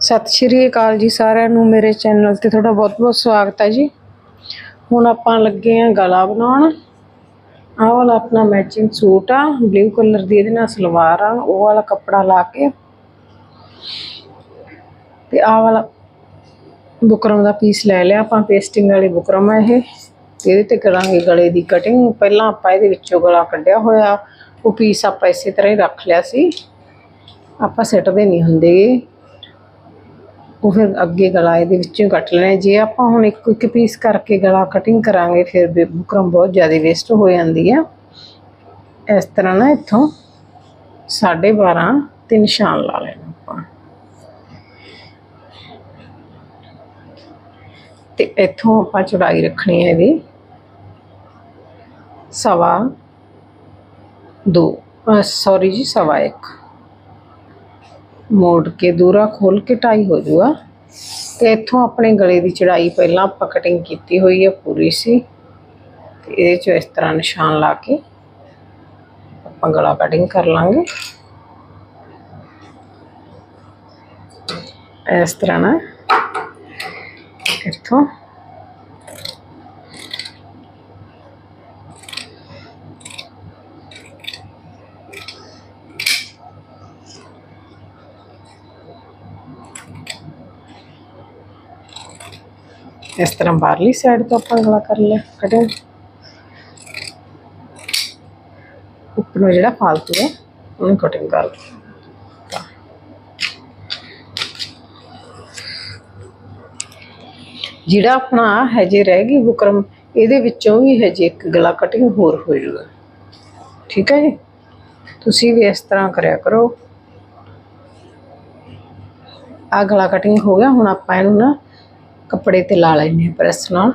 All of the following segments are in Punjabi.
ਸਤਿ ਸ਼੍ਰੀ ਅਕਾਲ ਜੀ ਸਾਰਿਆਂ ਨੂੰ, ਮੇਰੇ ਚੈਨਲ ਤੇ ਤੁਹਾਡਾ ਬਹੁਤ-ਬਹੁਤ ਸਵਾਗਤ ਹੈ ਜੀ। ਹੁਣ ਆਪਾਂ ਲੱਗੇ ਆਂ ਗਲਾ ਬਣਾਉਣ। ਆਹ ਵਾਲਾ ਆਪਣਾ ਮੈਚਿੰਗ ਸੂਟ ਆ ਬਲੂ ਕਲਰ ਦੀ, ਇਹਦੇ ਨਾਲ ਸਲਵਾਰ ਆ, ਉਹ ਵਾਲਾ ਕੱਪੜਾ ਲਾ ਕੇ। ਤੇ ਆਹ ਵਾਲਾ ਬੁਕਰਮ ਦਾ ਪੀਸ ਲੈ ਲਿਆ ਆਪਾਂ ਪੇਸਟਿੰਗ ਵਾਲੀ ਬੁਕਰਮ ਆ ਇਹ। ਤੇ ਇਹਦੇ ਤੇ ਕਰਾਂਗੇ ਗਲੇ ਦੀ ਕਟਿੰਗ ਪਹਿਲਾਂ ਆਪਾਂ ਇਹਦੇ ਵਿੱਚੋਂ ਗਲਾ ਕੱਢਿਆ ਹੋਇਆ, ਉਹ ਪੀਸ ਆਪਾਂ ਇਸੇ ਤਰ੍ਹਾਂ ਹੀ ਰੱਖ ਲਿਆ ਸੀ। ਆਪਾਂ ਸਿੱਟਦੇ ਨਹੀਂ ਹੁੰਦੇ। ਉਹ ਫਿਰ ਅੱਗੇ ਗਲਾ ਇਹਦੇ ਵਿੱਚੋਂ ਕੱਟ ਲੈਣਾ। ਜੇ ਆਪਾਂ ਹੁਣ ਇੱਕ ਇੱਕ ਪੀਸ ਕਰਕੇ ਗਲਾ ਕਟਿੰਗ ਕਰਾਂਗੇ, ਫਿਰ ਵੀ ਬੁਕਰਮ ਬਹੁਤ ਜ਼ਿਆਦਾ ਵੇਸਟ ਹੋ ਜਾਂਦੀ ਆ। ਇਸ ਤਰ੍ਹਾਂ ਨਾ ਇੱਥੋਂ 12.5 ਤੇ ਨਿਸ਼ਾਨ ਲਾ ਲੈਣਾ ਆਪਾਂ। ਤੇ ਇੱਥੋਂ ਆਪਾਂ ਚੌੜਾਈ ਰੱਖਣੀ ਹੈ ਇਹਦੀ। ਸਵਾ ਦੋ ਸੌਰੀ ਜੀ, ਸਵਾ ਇੱਕ। ਮੋੜ ਕੇ ਦੂਰਾ ਖੋਲ ਕੇ ਟਾਈ ਹੋ ਜਾਊਗਾ ਤੇ ਇੱਥੋਂ ਆਪਣੇ ਗਲੇ ਦੀ ਚੜਾਈ ਪਹਿਲਾਂ ਆਪਾਂ ਕਟਿੰਗ ਕੀਤੀ ਹੋਈ ਹੈ ਪੂਰੀ ਸੀ। ਤੇ ਇਹਦੇ ਚੋਂ ਇਸ ਤਰ੍ਹਾਂ ਨਿਸ਼ਾਨ ਲਾ ਕੇ ਆਪਾਂ ਗਲਾ ਕਟਿੰਗ ਕਰ ਲਾਂਗੇ। ਇਸ ਤਰ੍ਹਾਂ ਨਾ ਇੱਥੋਂ ਇਸ ਤਰ੍ਹਾਂ ਬਾਹਰਲੀ ਸਾਈਡ ਤੋਂ ਆਪਾਂ ਗਲਾ ਕਰ ਲਿਆ ਕਟਿੰਗ ਉੱਪਰੋਂ ਜਿਹੜਾ ਫਾਲਤੂ ਹੈ, ਉਹਨੂੰ ਕਟਿੰਗ ਕਰ ਲਓ ਜਿਹੜਾ ਆਪਣਾ ਆਹ ਹਜੇ ਰਹਿ ਗਈ ਬੁਕਰਮ ਇਹਦੇ ਵਿੱਚੋਂ ਵੀ ਹਜੇ ਇੱਕ ਗਲਾ ਕਟਿੰਗ ਹੋਰ ਹੋ ਜਾਊਗਾ। ਠੀਕ ਹੈ ਜੀ? ਤੁਸੀਂ ਵੀ ਇਸ ਤਰ੍ਹਾਂ ਕਰਿਆ ਕਰੋ। ਆ ਗਲਾ ਕਟਿੰਗ ਹੋ ਗਿਆ, ਹੁਣ ਆਪਾਂ ਇਹਨੂੰ ਨਾ ਕੱਪੜੇ ਤੇ ਲਾ ਲੈਣੇ ਆ ਪ੍ਰੈਸ ਨਾਲ।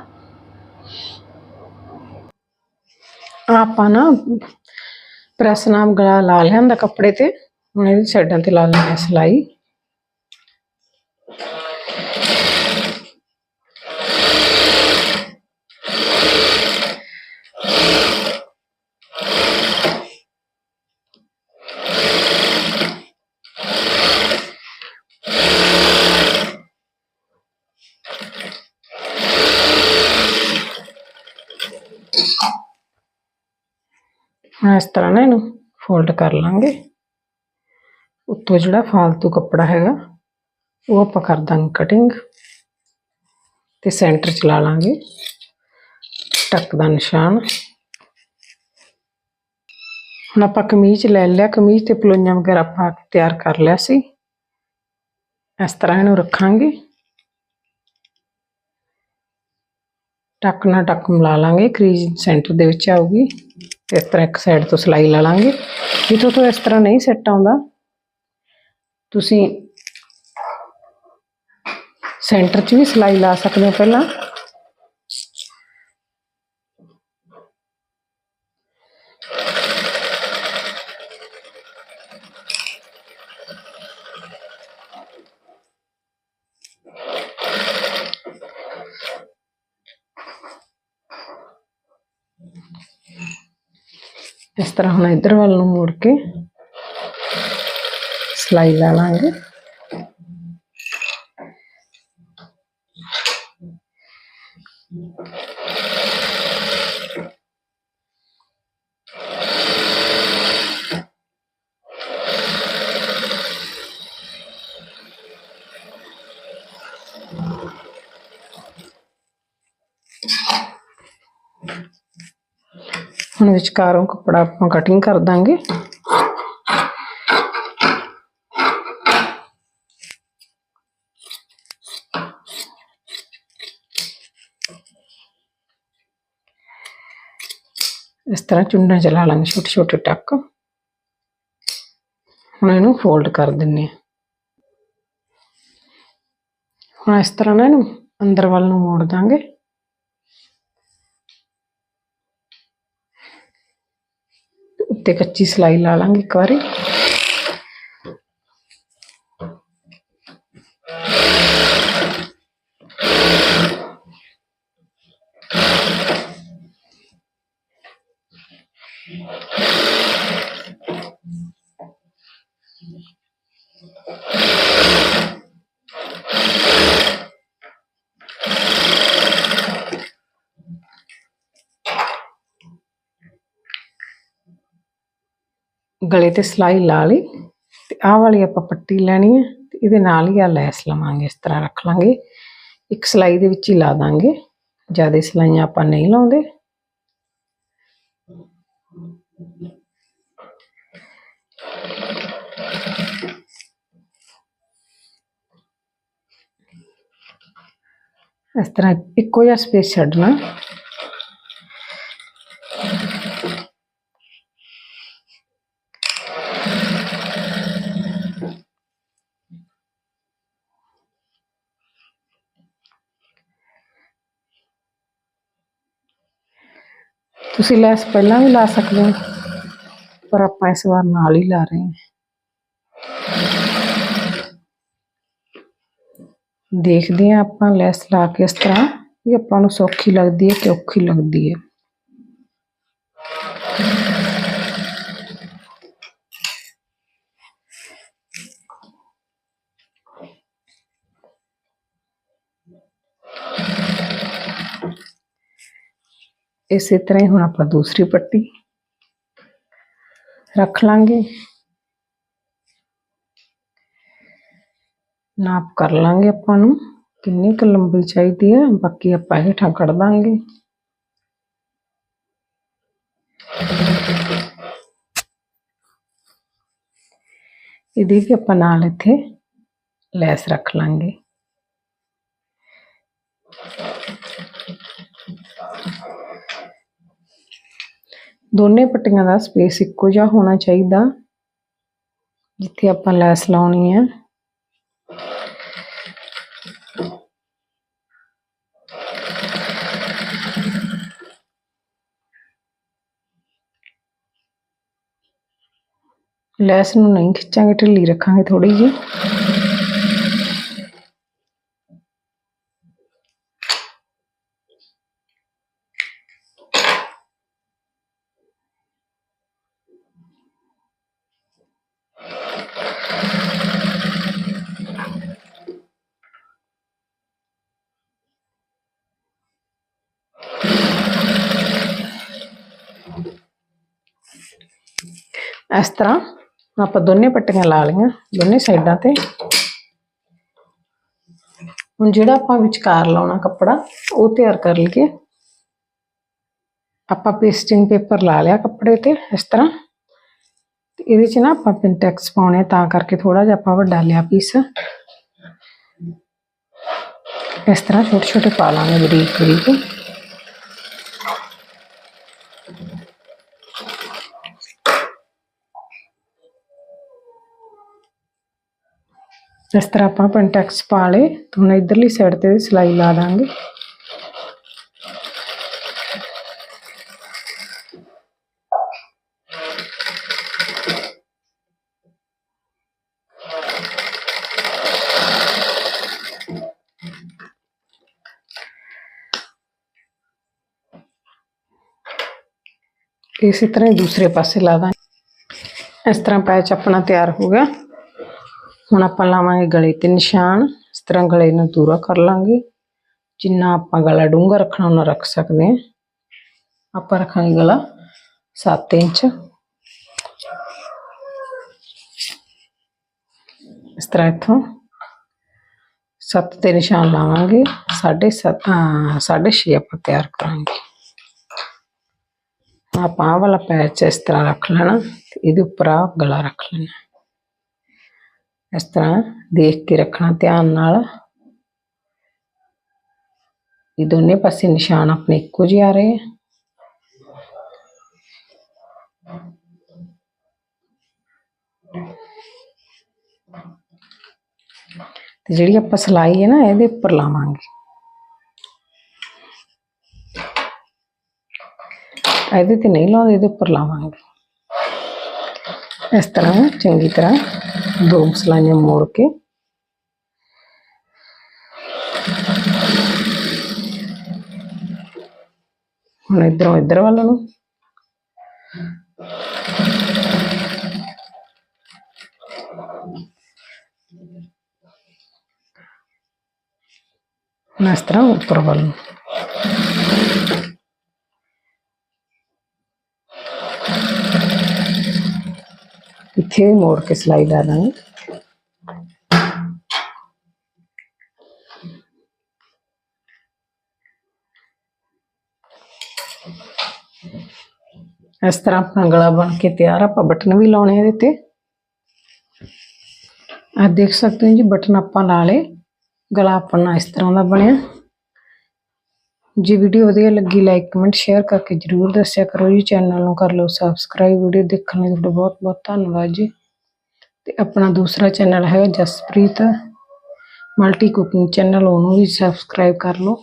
ਆਪਾਂ ਨਾ ਪ੍ਰੈਸ ਨਾਲ ਗਲਾ ਲਾ ਲਿਆਂਦਾ ਕੱਪੜੇ ਤੇ। ਹੁਣ ਇਹਦੀ ਸਾਈਡਾਂ ਤੇ ਲਾ ਲੈਣੀ ਆ ਸਿਲਾਈ ਹੁਣ ਇਸ ਤਰ੍ਹਾਂ ਨਾ ਇਹਨੂੰ ਫੋਲਡ ਕਰ ਲਾਂਗੇ। ਉੱਤੋਂ ਜਿਹੜਾ ਫਾਲਤੂ ਕੱਪੜਾ ਹੈਗਾ, ਉਹ ਆਪਾਂ ਕਰ ਦਾਂਗੇ ਕਟਿੰਗ ਤੇ ਸੈਂਟਰ ਚ ਲਾ ਲਾਂਗੇ। ਟੱਕ ਦਾ ਨਿਸ਼ਾਨ। ਹੁਣ ਆਪਾਂ ਕਮੀਜ਼ ਲੈ ਲਿਆ, ਕਮੀਜ਼ ਤੇ ਪਲੋਈਆਂ ਵਗੈਰਾ ਆਪਾਂ ਤਿਆਰ ਕਰ ਲਿਆ ਸੀ। ਇਸ ਤਰ੍ਹਾਂ ਇਹਨੂੰ ਰੱਖਾਂਗੇ। ਟੱਕ ਨਾਲ ਟੱਕ ਮਿਲਾ ਲਾਂਗੇ ਕਰੀਜ਼ ਸੈਂਟਰ ਦੇ ਵਿੱਚ ਆਊਗੀ। ਇਸ ਤਰ੍ਹਾਂ ਇੱਕ ਸਾਈਡ ਤੋਂ ਸਿਲਾਈ ਲਾ ਲਾਂਗੇ। ਜਿੱਥੋਂ ਤੋਂ ਇਸ ਤਰ੍ਹਾਂ ਨਹੀਂ ਸੈੱਟ ਆਉਂਦਾ, ਤੁਸੀਂ ਸੈਂਟਰ 'ਚ ਵੀ ਸਿਲਾਈ ਲਾ ਸਕਦੇ ਹੋ ਪਹਿਲਾਂ। ਇਸ ਤਰ੍ਹਾਂ ਹੁਣ ਇੱਧਰ ਵੱਲ ਨੂੰ ਮੋੜ ਕੇ ਸਿਲਾਈ ਲਾ ਲਾਂਗੇ ਹੁਣ ਵਿਚਕਾਰੋਂ ਕੱਪੜਾ ਆਪਾਂ ਕਟਿੰਗ ਕਰ ਦਾਂਗੇ। ਇਸ ਤਰ੍ਹਾਂ ਚੁੰਨਾਂ ਚਲਾ ਲਾਂਗੇ, ਛੋਟੇ ਛੋਟੇ ਟੱਕ। ਹੁਣ ਇਹਨੂੰ ਫੋਲਡ ਕਰ ਦਿੰਨੇ ਆ। ਹੁਣ ਇਸ ਤਰ੍ਹਾਂ ਨਾ ਇਹਨੂੰ ਅੰਦਰ ਵੱਲ ਨੂੰ ਮੋੜ ਦਾਂਗੇ। ਉੱਤੇ ਕੱਚੀ ਸਿਲਾਈ ਲਾ ਲਾਂਗੇ ਇੱਕ ਵਾਰੀ। ਗਲੇ ਤੇ ਸਲਾਈ ਲਾ ਲਈ ਤੇ ਆਹ ਵਾਲੀ ਆਪਾਂ ਪੱਟੀ ਲੈਣੀ ਹੈ ਤੇ ਇਹਦੇ ਨਾਲ ਹੀ ਆ ਲੈਸ ਲਵਾਂਗੇ, ਇਸ ਤਰ੍ਹਾਂ ਰੱਖ ਲਾਂਗੇ। ਇੱਕ ਸਲਾਈ ਦੇ ਵਿੱਚ ਹੀ ਲਾ ਦਾਂਗੇ। ਜ਼ਿਆਦਾ ਸਲਾਈਆਂ ਆਪਾਂ ਨਹੀਂ ਲਾਉਂਦੇ। ਇਸ ਤਰ੍ਹਾਂ ਇੱਕੋ ਜਿਹਾ ਸਪੇਸ ਛੱਡਣਾ। ਤੁਸੀਂ ਲੈਸ ਪਹਿਲਾਂ ਵੀ ਲਾ ਸਕਦੇ ਹੋ ਪਰ ਆਪਾਂ ਇਸ ਵਾਰ ਨਾਲ ਹੀ ਲਾ ਰਹੇ ਹਾਂ ਦੇਖਦੇ ਹਾਂ ਆਪਾਂ ਲੈਸ ਲਾ ਕੇ ਇਸ ਤਰ੍ਹਾਂ ਇਹ ਆਪਾਂ ਨੂੰ ਸੌਖੀ ਲੱਗਦੀ ਹੈ ਕਿ ਔਖੀ ਲੱਗਦੀ ਹੈ ਇਸੇ ਤਰ੍ਹਾਂ ਹੀ ਹੁਣ ਆਪਾਂ ਦੂਸਰੀ ਪੱਟੀ ਰੱਖ ਲਾਂਗੇ। ਨਾਪ ਕਰ ਲਾਂਗੇ ਆਪਾਂ ਨੂੰ, ਕਿੰਨੀ ਕੁ ਲੰਬੀ ਚਾਹੀਦੀ ਹੈ, ਬਾਕੀ ਆਪਾਂ ਹੇਠਾਂ ਕੱਢ ਦਾਂਗੇ। ਇਹਦੀ ਵੀ ਆਪਾਂ ਨਾਲ ਇੱਥੇ ਲੈਸ ਰੱਖ ਲਾਂਗੇ। ਦੋਨੇ ਪੱਟੀਆਂ ਦਾ ਸਪੇਸ ਇੱਕੋ ਜਿਹਾ ਹੋਣਾ ਚਾਹੀਦਾ, ਜਿੱਥੇ ਆਪਾਂ ਲੈਸ ਲਾਉਣੀ ਹੈ। ਲੈਸ ਨੂੰ ਨਹੀਂ ਖਿੱਚਾਂਗੇ, ਢਿੱਲੀ ਰੱਖਾਂਗੇ ਥੋੜੀ ਜਿਹੀ। ਇਸ ਤਰ੍ਹਾਂ ਆਪਾਂ ਦੋਨੇ ਪੱਟੀਆਂ ਲਾ ਲਈਆਂ ਦੋਨੇ ਸਾਈਡਾਂ ਤੇ। ਹੁਣ ਜਿਹੜਾ ਆਪਾਂ ਵਿਚਕਾਰ ਲਾਉਣਾ ਕੱਪੜਾ ਉਹ ਤਿਆਰ ਕਰ ਲਈਏ। ਆਪਾਂ ਪੇਸਟਿੰਗ ਪੇਪਰ ਲਾ ਲਿਆ ਕੱਪੜੇ ਤੇ ਇਸ ਤਰ੍ਹਾਂ। ਤੇ ਇਹਦੇ 'ਚ ਨਾ ਆਪਾਂ ਪਿੰਟੈਕਸ ਪਾਉਣੇ ਆ, ਤਾਂ ਕਰਕੇ ਥੋੜਾ ਜਿਹਾ ਆਪਾਂ ਵੱਡਾ ਲਿਆ ਪੀਸ ਇਸ ਤਰ੍ਹਾਂ ਛੋਟੇ ਛੋਟੇ ਪਾ ਲਾਂਗੇ ਬਰੀਕ ਬਰੀਕ ਇਸ ਤਰ੍ਹਾਂ ਆਪਾਂ ਪਿੰਟੈਕਸ ਪਾ ਲਏ ਤੇ ਹੁਣ ਇਧਰਲੀ ਸਾਈਡ ਤੇ ਸਿਲਾਈ ਲਾ ਦਾਂਗੇ ਇਸੇ ਤਰ੍ਹਾਂ ਹੀ ਦੂਸਰੇ ਪਾਸੇ ਲਾ ਦਾਂਗੇ ਇਸ ਤਰ੍ਹਾਂ ਪੈਚ ਆਪਣਾ ਤਿਆਰ ਹੋ ਗਿਆ ਹੁਣ ਆਪਾਂ ਲਾਵਾਂਗੇ ਗਲੇ ਤੇ ਨਿਸ਼ਾਨ, ਇਸ ਤਰ੍ਹਾਂ ਗਲੇ ਨੂੰ ਦੂਰਾ ਕਰ ਲਾਂਗੇ। ਜਿੰਨਾ ਆਪਾਂ ਗਲਾ ਡੂੰਘਾ ਰੱਖਣਾ ਉਹਨਾਂ ਰੱਖ ਸਕਦੇ ਹਾਂ। ਆਪਾਂ ਰੱਖਾਂਗੇ ਗਲਾ 7 ਇੰਚ। ਇਸ ਤਰ੍ਹਾਂ ਇੱਥੋਂ 7 ਤੇ ਨਿਸ਼ਾਨ ਲਾਵਾਂਗੇ 7.5 6.5 ਆਪਾਂ ਤਿਆਰ ਕਰਾਂਗੇ। ਆਪਾਂ ਆਹ ਵਾਲਾ ਪੈਚ ਇਸ ਤਰ੍ਹਾਂ ਰੱਖ ਲੈਣਾ ਤੇ ਇਹਦੇ ਉੱਪਰ ਆ ਗਲਾ ਰੱਖ ਲੈਣਾ। ਇਸ ਤਰ੍ਹਾਂ ਦੇਖ ਕੇ ਰੱਖਣਾ, ਧਿਆਨ ਨਾਲ। ਇਹ ਦੋਨੇ ਪਾਸੇ ਨਿਸ਼ਾਨ ਆਪਣੇ ਇੱਕੋ ਜਿਹੇ ਆ ਰਹੇ ਆ। ਤੇ ਜਿਹੜੀ ਆਪਾਂ ਸਲਾਈ ਹੈ ਨਾ, ਇਹਦੇ ਉੱਪਰ ਲਾਵਾਂਗੇ। ਇਹਦੇ ਤੇ ਨਹੀਂ ਲਾਉਂਦੇ, ਇਹਦੇ ਉੱਪਰ ਲਾਵਾਂਗੇ। ਇਸ ਤਰ੍ਹਾਂ ਚੰਗੀ ਤਰ੍ਹਾਂ ਦੋ ਸਲਾਈਆਂ ਮੋੜ ਕੇ ਹੁਣ ਇਧਰੋਂ ਇਧਰ ਵੱਲ ਨੂੰ ਹੁਣ ਇਸ ਤਰ੍ਹਾਂ ਉੱਪਰ ਵੱਲ ਨੂੰ ਇੱਥੇ ਵੀ ਮੋੜ ਕੇ ਸਿਲਾਈ ਲਾ ਦਾਂਗੇ ਇਸ ਤਰ੍ਹਾਂ ਆਪਣਾ ਗਲਾ ਬਣ ਕੇ ਤਿਆਰ ਆ। ਆਪਾਂ ਬਟਨ ਵੀ ਲਾਉਣੇ ਆ ਇਹਦੇ ਤੇ ਆ ਦੇਖ ਸਕਦੇ ਹੋ ਜੀ ਬਟਨ ਆਪਾਂ ਲਾ ਲਏ ਗਲਾ ਆਪਣਾ ਇਸ ਤਰ੍ਹਾਂ ਦਾ ਬਣਿਆ ਜੇ ਵੀਡੀਓ ਵਧੀਆ ਲੱਗੀ ਲਾਈਕ ਕਮੈਂਟ ਸ਼ੇਅਰ ਕਰਕੇ ਜਰੂਰ ਦੱਸਿਆ ਕਰੋ ਜੀ। ਚੈਨਲ ਨੂੰ ਕਰ ਲਓ ਸਬਸਕ੍ਰਾਈਬ ਵੀਡੀਓ ਦੇਖਣ ਲਈ ਤੁਹਾਡਾ ਬਹੁਤ ਬਹੁਤ ਧੰਨਵਾਦ ਜੀ। ਤੇ ਆਪਣਾ ਦੂਸਰਾ ਚੈਨਲ ਹੈ ਜਸਪ੍ਰੀਤ। ਮਲਟੀ ਕੁਕਿੰਗ ਚੈਨਲ ਉਹਨੂੰ ਵੀ ਸਬਸਕ੍ਰਾਈਬ ਕਰ ਲਓ।